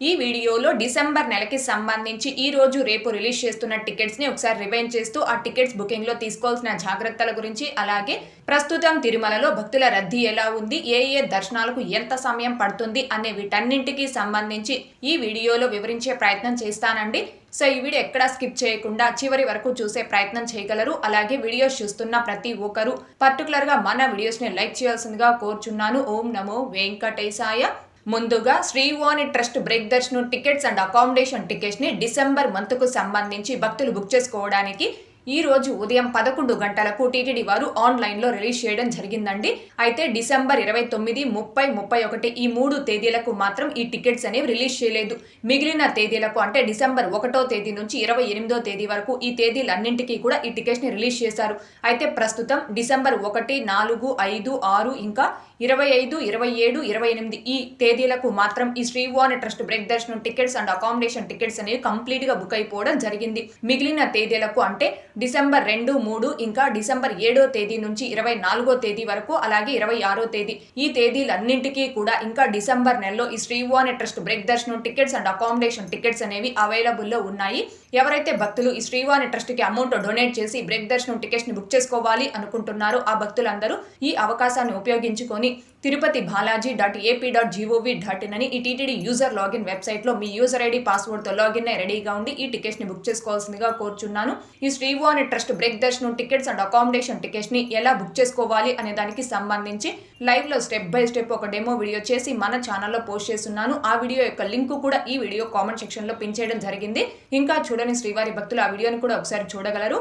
ఈ వీడియోలో డిసెంబర్ నెలకి సంబంధించి ఈ రోజు రేపు రిలీజ్ చేస్తున్న టికెట్స్ని ఒకసారి రివైన్ చేస్తూ ఆ టికెట్స్ బుకింగ్లో తీసుకోవాల్సిన జాగ్రత్తల గురించి అలాగే ప్రస్తుతం తిరుమలలో భక్తుల రద్దీ ఎలా ఉంది ఏ ఏ దర్శనాలకు ఎంత సమయం పడుతుంది అనే వీటన్నింటికి సంబంధించి ఈ వీడియోలో వివరించే ప్రయత్నం చేస్తానండి. సో ఈ వీడియో ఎక్కడా స్కిప్ చేయకుండా చివరి వరకు చూసే ప్రయత్నం చేయగలరు. అలాగే వీడియోస్ చూస్తున్న ప్రతి ఒక్కరు పర్టికులర్గా మన వీడియోస్ని లైక్ చేయాల్సిందిగా కోరుచున్నాను. ఓం నమో వెంకటేశాయ. ముందుగా శ్రీవాణి ట్రస్ట్ బ్రేక్ దర్శనం టికెట్స్ అండ్ అకామిడేషన్ టికెట్స్ని డిసెంబర్ మంత్కు సంబంధించి భక్తులు బుక్ చేసుకోవడానికి ఈ రోజు ఉదయం పదకొండు గంటలకు టీటీడీ వారు ఆన్లైన్లో రిలీజ్ చేయడం జరిగిందండి. అయితే డిసెంబర్ ఇరవై తొమ్మిది ముప్పై ముప్పై ఒకటి ఈ మూడు తేదీలకు మాత్రం ఈ టికెట్స్ అనేవి రిలీజ్ చేయలేదు. మిగిలిన తేదీలకు అంటే డిసెంబర్ ఒకటో తేదీ నుంచి ఇరవై ఎనిమిదో తేదీ వరకు ఈ తేదీలన్నింటికీ కూడా ఈ టికెట్స్ని రిలీజ్ చేశారు. అయితే ప్రస్తుతం డిసెంబర్ ఒకటి నాలుగు ఐదు ఆరు ఇంకా ఇరవై ఐదు ఇరవై ఏడు ఇరవై ఎనిమిది ఈ తేదీలకు మాత్రం ఈ శ్రీవాణి ట్రస్ట్ బ్రేక్ దర్శనం టికెట్స్ అండ్ అకామిడేషన్ టికెట్స్ అనేవి కంప్లీట్గా బుక్ అయిపోవడం జరిగింది. మిగిలిన తేదీలకు అంటే డిసెంబర్ రెండు మూడు ఇంకా డిసెంబర్ ఏడో తేదీ నుంచి ఇరవై నాలుగో తేదీ వరకు అలాగే ఇరవై ఆరో తేదీ ఈ తేదీలన్నింటికీ కూడా ఇంకా డిసెంబర్ నెలలో ఈ శ్రీవాణి ట్రస్ట్ బ్రేక్ దర్శనం టికెట్స్ అండ్ అకామిడేషన్ టికెట్స్ అనేవి అవైలబుల్లో ఉన్నాయి. ఎవరైతే భక్తులు ఈ శ్రీవాణి ట్రస్ట్కి అమౌంట్ డొనేట్ చేసి బ్రేక్ దర్శనం టికెట్స్ని బుక్ చేసుకోవాలి అనుకుంటున్నారో ఆ భక్తులందరూ ఈ అవకాశాన్ని ఉపయోగించుకొని Tirupati Balaji dot AP dot GOV dot in అని ఈ టీటీడీ యూజర్ లాగిన్ వెబ్సైట్లో మీ యూజర్ ఐడి పాస్వర్డ్తో లాగిన్ అయి రెడీగా ఉండి ఈ టికెట్స్ని బుక్ చేసుకోవాల్సిందిగా కోరుచున్నాను. ఈ శ్రీవాణి ట్రస్ట్ బ్రేక్ దర్శనం టికెట్స్ అండ్ అకామిడేషన్ టికెట్స్ని ఎలా బుక్ చేసుకోవాలి అనే దానికి సంబంధించి లైవ్లో స్టెప్ బై స్టెప్ ఒక డెమో వీడియో చేసి మన ఛానల్లో పోస్ట్ చేస్తున్నాను. ఆ వీడియో యొక్క లింక్ కూడా ఈ వీడియో కామెంట్ సెక్షన్లో పిన్ చేయడం జరిగింది. ఇంకా చూడని శ్రీవారి భక్తులు ఆ వీడియోని కూడా ఒకసారి చూడగలరు.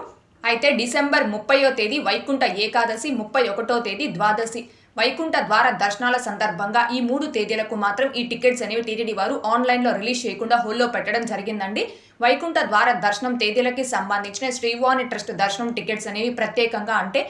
అయితే డిసెంబర్ ముప్పయో తేదీ వైకుంఠ ఏకాదశి ముప్పై ఒకటో తేదీ ద్వాదశి. వైకుంఠ ద్వార దర్శనాల సందర్భంగా ఈ మూడు తేదీలకు మాత్రం ఈ టికెట్స్ అనేవి టీటీడీ వారు ఆన్లైన్లో రిలీజ్ చేయకుండా హోల్లో పెట్టడం జరిగిందండి. వైకుంఠ ద్వార దర్శనం తేదీలకి సంబంధించిన శ్రీవాణి ట్రస్ట్ దర్శనం టికెట్స్ అనేవి ప్రత్యేకంగా అంటే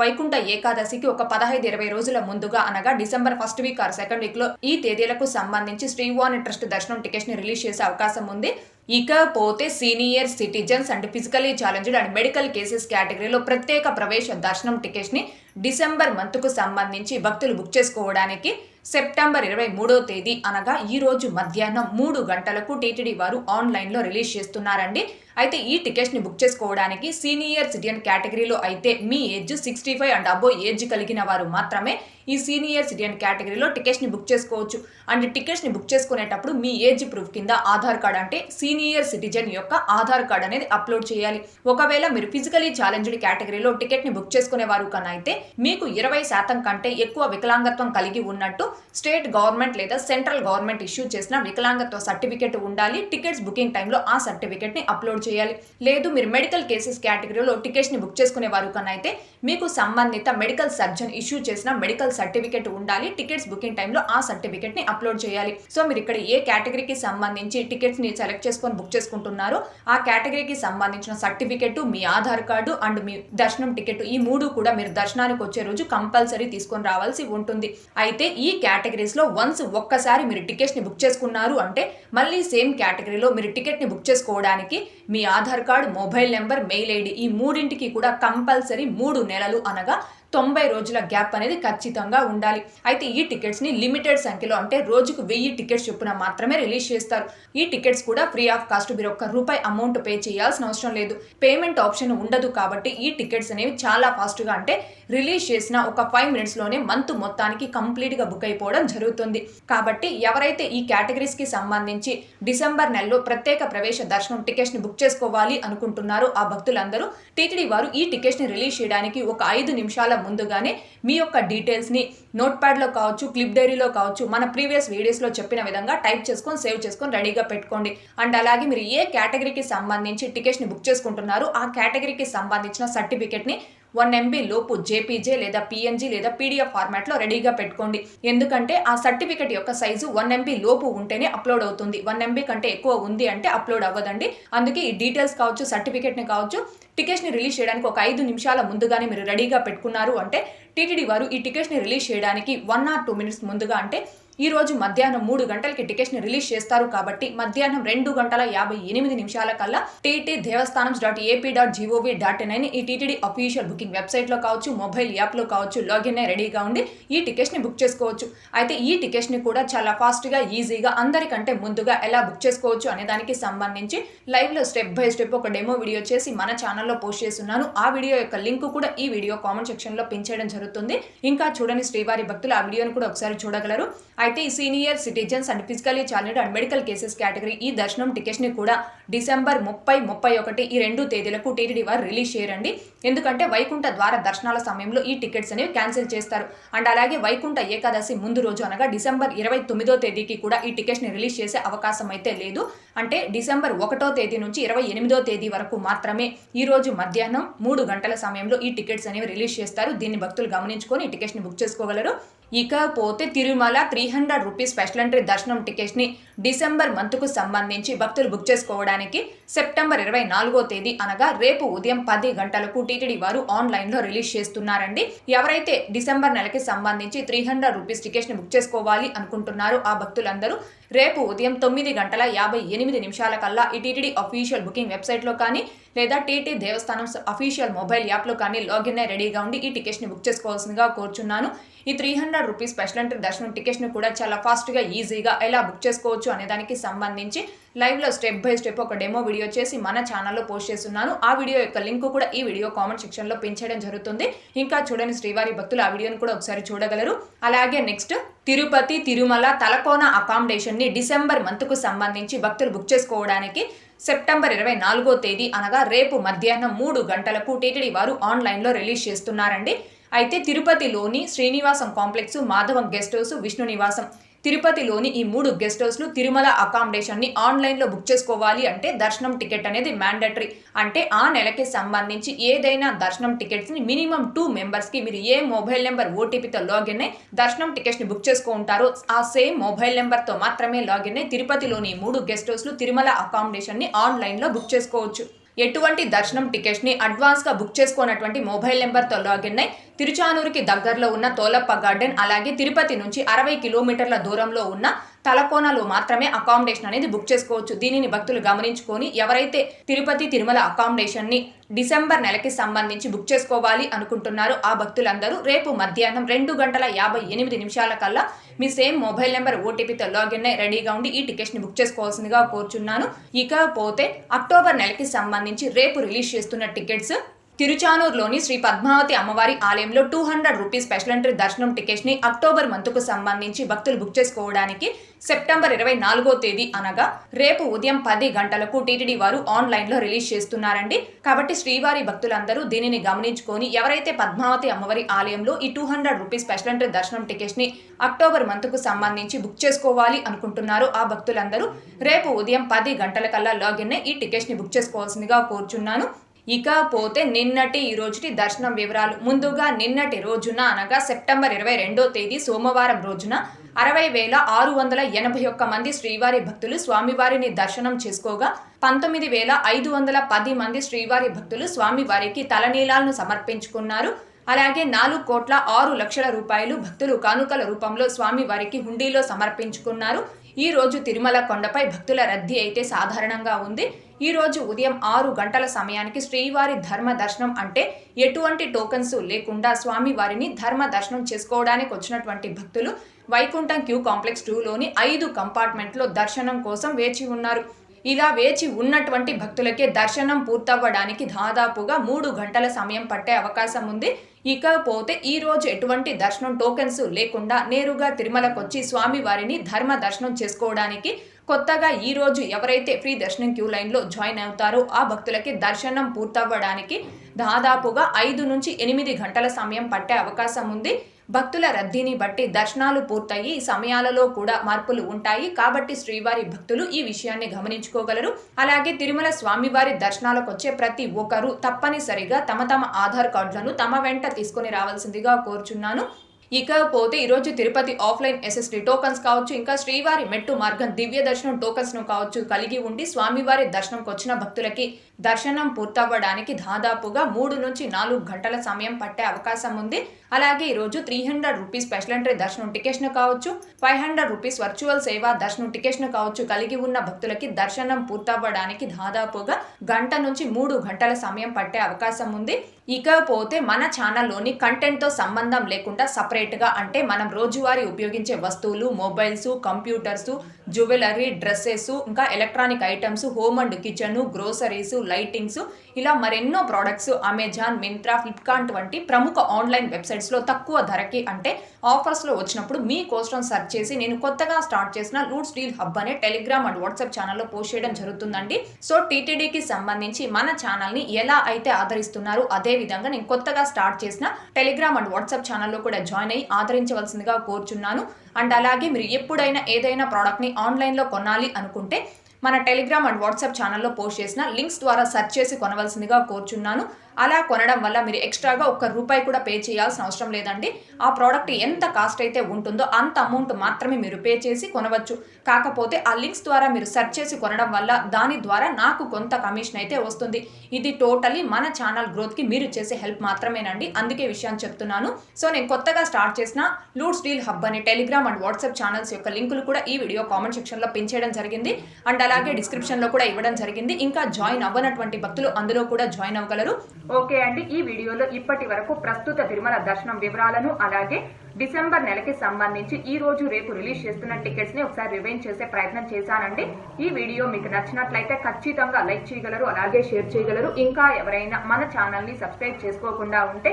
వైకుంఠ ఏకాదశికి ఒక పదహైదు ఇరవై రోజుల ముందుగా అనగా December first week or second వీక్లో ఈ తేదీలకు సంబంధించి శ్రీవాణి ట్రస్ట్ దర్శనం టికెట్స్ని రిలీజ్ చేసే అవకాశం ఉంది. ఇకపోతే senior citizens and physically challenged and medical cases కేటగిరీలో ప్రత్యేక ప్రవేశ దర్శనం టికెట్స్ని డిసెంబర్ మంత్కు సంబంధించి భక్తులు బుక్ చేసుకోవడానికి సెప్టెంబర్ ఇరవై మూడో తేదీ అనగా ఈరోజు మధ్యాహ్నం మూడు గంటలకు టీటీడీ వారు ఆన్లైన్లో రిలీజ్ చేస్తున్నారండి. అయితే ఈ టికెట్స్ని బుక్ చేసుకోవడానికి సీనియర్ సిటిజన్ కేటగిరీలో అయితే మీ age sixty five and above age కలిగిన వారు మాత్రమే ఈ సీనియర్ సిటిజన్ కేటగిరీలో టికెట్స్ని బుక్ చేసుకోవచ్చు. అండ్ టికెట్స్ని బుక్ చేసుకునేటప్పుడు మీ ఏజ్ ప్రూఫ్ కింద ఆధార్ కార్డ్ అంటే సీనియర్ సిటిజన్ యొక్క ఆధార్ కార్డ్ అనేది అప్లోడ్ చేయాలి. ఒకవేళ మీరు ఫిజికలీ ఛాలెంజ్డ్ కేటగిరీలో టికెట్ని బుక్ చేసుకునే వారు కన్నా అయితే మీకు ఇరవై శాతం కంటే ఎక్కువ వికలాంగత్వం కలిగి ఉన్నట్టు స్టేట్ గవర్నమెంట్ లేదా సెంట్రల్ గవర్నమెంట్ ఇష్యూ చేసిన వికలాంగత్వ సర్టిఫికేట్ ఉండాలి. టికెట్స్ బుకింగ్ టైంలో ఆ సర్టిఫికేట్ని అప్లోడ్ చేయాలి. చేయాలి. లేదు మీరు మెడికల్ కేసెస్ కేటగిరీలో టికెట్స్ని బుక్ చేసుకునే వారు కన్నా అయితే మీకు సంబంధిత మెడికల్ సర్జన్ ఇష్యూ చేసిన మెడికల్ సర్టిఫికేట్ ఉండాలి టికెట్స్ బుకింగ్ టైంలో ఆ సర్టిఫికేట్ని అప్లోడ్ చేయాలి. సో మీరు ఇక్కడ ఏ కేటగిరీకి సంబంధించి టికెట్స్ని సెలెక్ట్ చేసుకొని బుక్ చేసుకుంటున్నారో ఆ కేటగిరీకి సంబంధించిన సర్టిఫికేట్ మీ ఆధార్ కార్డు అండ్ మీ దర్శనం టికెట్ ఈ మూడు కూడా మీరు దర్శనానికి వచ్చే రోజు కంపల్సరీ తీసుకొని రావాల్సి ఉంటుంది. అయితే ఈ కేటగిరీస్లో వన్స్ ఒక్కసారి మీరు టికెట్స్ని బుక్ చేసుకున్నారు అంటే మళ్ళీ సేమ్ కేటగిరీలో మీరు టికెట్ని బుక్ చేసుకోవడానికి మీ Aadhaar card mobile number mail ID ఈ మూడింటికి కూడా కంపల్సరీ మూడు నెలలు అనగా తొంభై రోజుల గ్యాప్ అనేది ఖచ్చితంగా ఉండాలి. అయితే ఈ టికెట్స్ని లిమిటెడ్ సంఖ్యలో అంటే రోజుకు వెయ్యి టికెట్స్ చొప్పున మాత్రమే రిలీజ్ చేస్తారు. ఈ టికెట్స్ కూడా ఫ్రీ ఆఫ్ కాస్ట్ మీరు ఒక్క రూపాయి అమౌంట్ పే చేయాల్సిన అవసరం లేదు. పేమెంట్ ఆప్షన్ ఉండదు కాబట్టి ఈ టికెట్స్ అనేవి చాలా ఫాస్ట్గా అంటే రిలీజ్ చేసిన ఒక ఫైవ్ మినిట్స్లోనే మంత్ మొత్తానికి కంప్లీట్గా బుక్ అయిపోవడం జరుగుతుంది. కాబట్టి ఎవరైతే ఈ కేటగిరీస్కి సంబంధించి డిసెంబర్ నెలలో ప్రత్యేక ప్రవేశ దర్శనం టికెట్స్ని బుక్ చేసుకోవాలి అనుకుంటున్నారో ఆ భక్తులందరూ టీటీడీ వారు ఈ టికెట్స్ని రిలీజ్ చేయడానికి ఒక ఐదు నిమిషాల ముందుగానే మీ యొక్క డీటెయిల్స్ని నోట్ ప్యాడ్లో కావచ్చు క్లిప్ డైరీలో కావచ్చు మన ప్రీవియస్ వీడియోస్లో చెప్పిన విధంగా టైప్ చేసుకొని సేవ్ చేసుకొని రెడీగా పెట్టుకోండి. అండ్ అలాగే మీరు ఏ కేటగిరీకి సంబంధించి టికెట్స్ని బుక్ చేసుకుంటున్నారు ఆ కేటగిరీకి సంబంధించిన సర్టిఫికెట్ని వన్ ఎంబీ లోపు జేపీజే లేదా పిఎన్జీ లేదా పీడిఎఫ్ ఫార్మాట్లో రెడీగా పెట్టుకోండి. ఎందుకంటే ఆ సర్టిఫికెట్ యొక్క సైజు వన్ ఎంబీ లోపు ఉంటేనే అప్లోడ్ అవుతుంది. వన్ ఎంబీ కంటే ఎక్కువ ఉంది అంటే అప్లోడ్ అవ్వదండి. అందుకే ఈ డీటెయిల్స్ కావచ్చు సర్టిఫికేట్ని కావచ్చు టికెట్స్ని రిలీజ్ చేయడానికి ఒక ఐదు నిమిషాల ముందుగానే మీరు రెడీగా పెట్టుకున్నారు అంటే టీటీడీ వారు ఈ టికెట్స్ని రిలీజ్ చేయడానికి వన్ ఆర్ టూ మినిట్స్ ముందుగా అంటే ఈ రోజు మధ్యాహ్నం మూడు గంటలకి టికెట్స్ని రిలీజ్ చేస్తారు కాబట్టి మధ్యాహ్నం రెండు గంటల యాభై ఎనిమిది నిమిషాల కల్లా TT Devasthanam dot AP dot GOV dot in అని ఈ టీటీడీ అఫీషియల్ బుకింగ్ వెబ్సైట్లో కావచ్చు మొబైల్ యాప్లో కావచ్చు లాగిన్ అయి రెడీగా ఉండి ఈ టికెట్స్ని బుక్ చేసుకోవచ్చు. అయితే ఈ టికెట్స్ని కూడా చాలా ఫాస్ట్గా ఈజీగా అందరికంటే ముందుగా ఎలా బుక్ చేసుకోవచ్చు అనే దానికి సంబంధించి లైవ్లో స్టెప్ బై స్టెప్ ఒక డెమో వీడియో చేసి మన ఛానల్లో పోస్ట్ చేస్తున్నాను. ఆ వీడియో యొక్క లింక్ కూడా ఈ వీడియో కామెంట్ సెక్షన్లో పిన్ చేయడం జరుగుతుంది. ఇంకా చూడని శ్రీవారి భక్తులు ఆ వీడియోని కూడా ఒకసారి చూడగలరు. అయితే ఈ senior citizens and physically challenge and medical cases category ఈ దర్శనం టికెట్స్ని కూడా డిసెంబర్ ముప్పై ముప్పై ఒకటి ఈ రెండు తేదీలకు టీటీడీ వారు రిలీజ్ చేయరండి. ఎందుకంటే వైకుంఠ ద్వార దర్శనాల సమయంలో ఈ టికెట్స్ అనేవి క్యాన్సిల్ చేస్తారు. అండ్ అలాగే వైకుంఠ ఏకాదశి ముందు రోజు అనగా డిసెంబర్ ఇరవై తొమ్మిదో తేదీకి కూడా ఈ టికెట్స్ని రిలీజ్ చేసే అవకాశం అయితే లేదు. అంటే డిసెంబర్ ఒకటో తేదీ నుంచి ఇరవై ఎనిమిదో తేదీ వరకు మాత్రమే ఈ రోజు మధ్యాహ్నం మూడు గంటల సమయంలో ఈ టికెట్స్ అనేవి రిలీజ్ చేస్తారు. దీన్ని భక్తులు గమనించుకొని ఈ టికెట్స్ని బుక్ చేసుకోగలరు. ఇకపోతే Tirumala three hundred rupees special entry దర్శనం టికెట్స్ని డిసెంబర్ మంత్కు సంబంధించి భక్తులు బుక్ చేసుకోవడానికి సెప్టెంబర్ ఇరవై నాలుగో తేదీ అనగా రేపు ఉదయం పది గంటలకు టీటీడీ వారు ఆన్లైన్లో రిలీజ్ చేస్తున్నారండి. ఎవరైతే డిసెంబర్ నెలకి సంబంధించి త్రీ హండ్రెడ్ రూపీస్ టికెట్స్ని బుక్ చేసుకోవాలి అనుకుంటున్నారో ఆ భక్తులందరూ రేపు ఉదయం తొమ్మిది గంటల యాభై ఎనిమిది నిమిషాల కల్లా ఈ టీటీడీ అఫీషియల్ బుకింగ్ వెబ్సైట్లో కానీ లేదా టీటీ దేవస్థానం అఫీషియల్ మొబైల్ యాప్లో కానీ లాగిన్ అయి రెడీగా ఉండి ఈ టికెట్స్ని బుక్ చేసుకోవాల్సిందిగా కోరుచున్నాను. ఈ three hundred rupees special entry దర్శనం టికెట్స్ని కూడా చాలా ఫాస్ట్గా ఈజీగా ఎలా బుక్ చేసుకోవచ్చు అనే దానికి సంబంధించి లైవ్లో స్టెప్ బై స్టెప్ ఒక డెమో వీడియో చేసి మన ఛానల్లో పోస్ట్ చేస్తున్నాను. ఆ వీడియో యొక్క లింక్ కూడా ఈ వీడియో కామెంట్ సెక్షన్లో పెంచడం జరుగుతుంది. ఇంకా చూడని శ్రీవారి భక్తులు ఆ వీడియోని కూడా ఒకసారి చూడగలరు. అలాగే నెక్స్ట్ తిరుపతి తిరుమల తలకోన అకామిడేషన్ని డిసెంబర్ మంత్కు సంబంధించి భక్తులు బుక్ చేసుకోవడానికి సెప్టెంబర్ ఇరవై నాలుగో తేదీ అనగా రేపు మధ్యాహ్నం మూడు గంటలకు టీటీడీ వారు ఆన్లైన్లో రిలీజ్ చేస్తున్నారండి. అయితే తిరుపతిలోని Srinivasam complex Madhavam guest house Vishnu Nivasam తిరుపతిలోని ఈ మూడు గెస్ట్ హౌస్లు తిరుమల అకామిడేషన్ని ఆన్లైన్లో బుక్ చేసుకోవాలి అంటే దర్శనం టికెట్ అనేది మ్యాండటరీ అంటే ఆ నెలకి సంబంధించి ఏదైనా దర్శనం టికెట్స్ని మినిమం టూ మెంబర్స్కి మీరు ఏ మొబైల్ నెంబర్ ఓటీపీతో లాగిన్ అయి దర్శనం టికెట్స్ని బుక్ చేసుకుంటారో ఆ సేమ్ మొబైల్ నెంబర్తో మాత్రమే లాగిన్ అయి తిరుపతిలోని మూడు గెస్ట్ హౌస్లు తిరుమల అకామిడేషన్ని ఆన్లైన్లో బుక్ చేసుకోవచ్చు. ఎటువంటి దర్శనం టికెట్స్ని అడ్వాన్స్గా బుక్ చేసుకున్నటువంటి మొబైల్ నెంబర్తో లాగిన్ అయి తిరుచానూరుకి దగ్గరలో ఉన్న తోలప్ప గార్డెన్ అలాగే తిరుపతి నుంచి అరవై కిలోమీటర్ల దూరంలో ఉన్న తలకోనలో మాత్రమే అకామిడేషన్ అనేది బుక్ చేసుకోవచ్చు. దీనిని భక్తులు గమనించుకొని ఎవరైతే తిరుపతి తిరుమల అకామిడేషన్ని డిసెంబర్ నెలకి సంబంధించి బుక్ చేసుకోవాలి అనుకుంటున్నారో ఆ భక్తులందరూ రేపు మధ్యాహ్నం రెండు గంటల యాభై ఎనిమిది నిమిషాల కల్లా మీ సేమ్ మొబైల్ నెంబర్ ఓటీపీతో లాగిన్ అయి రెడీగా ఉండి ఈ టికెట్స్ని బుక్ చేసుకోవాల్సిందిగా కోరుచున్నాను. ఇకపోతే అక్టోబర్ నెలకి సంబంధించి రేపు రిలీజ్ చేస్తున్న టికెట్స్ తిరుచానూరులోని శ్రీ పద్మావతి అమ్మవారి ఆలయంలో two hundred rupees special entry దర్శనం టికెట్స్ని అక్టోబర్ మంత్కు సంబంధించి భక్తులు బుక్ చేసుకోవడానికి సెప్టెంబర్ ఇరవై నాలుగో తేదీ అనగా రేపు ఉదయం పది గంటలకు టీటీడీ వారు ఆన్లైన్లో రిలీజ్ చేస్తున్నారండి. కాబట్టి శ్రీవారి భక్తులందరూ దీనిని గమనించుకొని ఎవరైతే పద్మావతి అమ్మవారి ఆలయంలో ఈ two hundred rupees special entry దర్శనం టికెట్స్ని అక్టోబర్ మంత్కు సంబంధించి బుక్ చేసుకోవాలి అనుకుంటున్నారో ఆ భక్తులందరూ రేపు ఉదయం పది గంటల కల్లా లాగిన్ ఈ టికెట్స్ని బుక్ చేసుకోవాల్సిందిగా కోరుచున్నాను. ఇకపోతే నిన్నటి ఈ రోజుటి దర్శనం వివరాలు. ముందుగా నిన్నటి రోజున అనగా సెప్టెంబర్ ఇరవై రెండో తేదీ సోమవారం రోజున అరవై వేల ఆరు వందల ఎనభై ఒక్క మంది శ్రీవారి భక్తులు స్వామివారిని దర్శనం చేసుకోగా పంతొమ్మిది వేల ఐదు వందల పది మంది శ్రీవారి భక్తులు స్వామివారికి తలనీలాలను సమర్పించుకున్నారు. అలాగే నాలుగు కోట్ల ఆరు లక్షల రూపాయలు భక్తులు కానుకల రూపంలో స్వామివారికి హుండీలో సమర్పించుకున్నారు. ఈ రోజు తిరుమల కొండపై భక్తుల రద్దీ అయితే సాధారణంగా ఉంది. ఈ రోజు ఉదయం ఆరు గంటల సమయానికి శ్రీవారి ధర్మ దర్శనం అంటే ఎటువంటి టోకన్స్ లేకుండా స్వామివారిని ధర్మ దర్శనం చేసుకోవడానికి వచ్చినటువంటి భక్తులు వైకుంఠం క్యూ కాంప్లెక్స్ టూలోని ఐదు కంపార్ట్మెంట్లో దర్శనం కోసం వేచి ఉన్నారు. ఇలా వేచి ఉన్నటువంటి భక్తులకే దర్శనం పూర్తవ్వడానికి దాదాపుగా మూడు గంటల సమయం పట్టే అవకాశం ఉంది. ఇకపోతే ఈ రోజు ఎటువంటి దర్శనం టోకెన్స్ లేకుండా నేరుగా తిరుమలకొచ్చి స్వామివారిని ధర్మ దర్శనం చేసుకోవడానికి కొత్తగా ఈ రోజు ఎవరైతే ఫ్రీ దర్శనం క్యూ లైన్లో జాయిన్ అవుతారో ఆ భక్తులకి దర్శనం పూర్తవ్వడానికి దాదాపుగా ఐదు నుంచి ఎనిమిది గంటల సమయం పట్టే అవకాశం ఉంది. భక్తుల రద్దీని బట్టి దర్శనాలు పూర్తయి సమయాలలో కూడా మార్పులు ఉంటాయి. కాబట్టి శ్రీవారి భక్తులు ఈ విషయాన్ని గమనించుకోగలరు. అలాగే తిరుమల స్వామివారి దర్శనాలకు వచ్చే ప్రతి ఒక్కరూ తప్పనిసరిగా తమ తమ ఆధార్ కార్డులను తమ వెంట తీసుకొని రావాల్సిందిగా కోరుచున్నాను. ఇకపోతే ఈరోజు తిరుపతి ఆఫ్లైన్ ఎస్ఎస్డి టోకన్స్ కావచ్చు ఇంకా శ్రీవారి మెట్టు మార్గం దివ్య దర్శనం టోకన్స్ను కావచ్చు కలిగి ఉండి స్వామివారి దర్శనంకి వచ్చిన భక్తులకి దర్శనం పూర్తవ్వడానికి దాదాపుగా మూడు నుంచి నాలుగు గంటల సమయం పట్టే అవకాశం ఉంది. అలాగే ఈరోజు three hundred rupees special entry దర్శనం టికెట్స్ను కావచ్చు ఫైవ్ హండ్రెడ్ రూపీస్ వర్చువల్ సేవా దర్శనం టికెట్స్ను కావచ్చు కలిగి ఉన్న భక్తులకి దర్శనం పూర్తవ్వడానికి దాదాపుగా గంట నుంచి మూడు గంటల సమయం పట్టే అవకాశం ఉంది. ఇకపోతే మన ఛానల్లోని కంటెంట్తో సంబంధం లేకుండా సపరేట్గా అంటే మనం రోజువారీ ఉపయోగించే వస్తువులు మొబైల్స్ కంప్యూటర్స్ జ్యువెలరీ డ్రెస్సెస్ ఇంకా electronic items home and kitchen groceries lightings ఇలా మరెన్నో ప్రోడక్ట్స్ అమెజాన్ మింత్రా ఫ్లిప్కార్ట్ వంటి ప్రముఖ ఆన్లైన్ వెబ్సైట్స్లో తక్కువ ధరకి అంటే ఆఫర్స్లో వచ్చినప్పుడు మీ కోసం సెర్చ్ చేసి నేను కొత్తగా స్టార్ట్ చేసిన లూడ్స్ డీల్ హబ్ అనే టెలిగ్రామ్ అండ్ వాట్సాప్ ఛానల్లో పోస్ట్ చేయడం జరుగుతుందండి. సో టీటీడీకి సంబంధించి మన ఛానల్ని ఎలా అయితే ఆదరిస్తున్నారో అదే విధంగా నేను కొత్తగా స్టార్ట్ చేసిన టెలిగ్రామ్ అండ్ వాట్సాప్ ఛానల్లో కూడా జాయిన్ అయ్యి ఆదరించవలసిందిగా కోరుచున్నాను. అండ్ అలాగే మీరు ఎప్పుడైనా ఏదైనా ప్రోడక్ట్ని ఆన్లైన్లో కొనాలి అనుకుంటే మన టెలిగ్రామ్ అండ్ వాట్సాప్ ఛానల్లో పోస్ట్ చేసిన లింక్స్ ద్వారా సెర్చ్ చేసి కొనవలసిందిగా కోరుచున్నాను. అలా కొనడం వల్ల మీరు ఎక్స్ట్రాగా ఒక్క రూపాయి కూడా పే చేయాల్సిన అవసరం లేదండి. ఆ ప్రోడక్ట్ ఎంత కాస్ట్ అయితే ఉంటుందో అంత అమౌంట్ మాత్రమే మీరు పే చేసి కొనవచ్చు. కాకపోతే ఆ లింక్స్ ద్వారా మీరు సెర్చ్ చేసి కొనడం వల్ల దాని ద్వారా నాకు కొంత కమిషన్ అయితే వస్తుంది. ఇది టోటలీ మన ఛానల్ గ్రోత్కి మీరు చేసే హెల్ప్ మాత్రమేనండి. అందుకే విషయాన్ని చెప్తున్నాను. సో నేను కొత్తగా స్టార్ట్ చేసిన లూడ్స్ డీల్ హబ్ అనే టెలిగ్రామ్ అండ్ వాట్సాప్ ఛానల్స్ యొక్క లింకులు కూడా ఈ వీడియో కామెంట్ సెక్షన్లో పెంచేయడం జరిగింది. అండ్ అలాగే డిస్క్రిప్షన్లో కూడా ఇవ్వడం జరిగింది. ఇంకా జాయిన్ అవ్వనటువంటి భక్తులు అందులో కూడా జాయిన్ అవ్వగలరు. ఓకే అండి. ఈ వీడియోలో ఇప్పటి వరకు ప్రస్తుత తిరుమల దర్శనం వివరాలను అలాగే డిసెంబర్ నెలకి సంబంధించి ఈ రోజు రేపు రిలీజ్ చేస్తున్న టికెట్స్ని ఒకసారి రివైన్ చేసే ప్రయత్నం చేశానండి. ఈ వీడియో మీకు నచ్చినట్లయితే ఖచ్చితంగా లైక్ చేయగలరు అలాగే షేర్ చేయగలరు. ఇంకా ఎవరైనా మన ఛానల్ని సబ్స్క్రైబ్ చేసుకోకుండా ఉంటే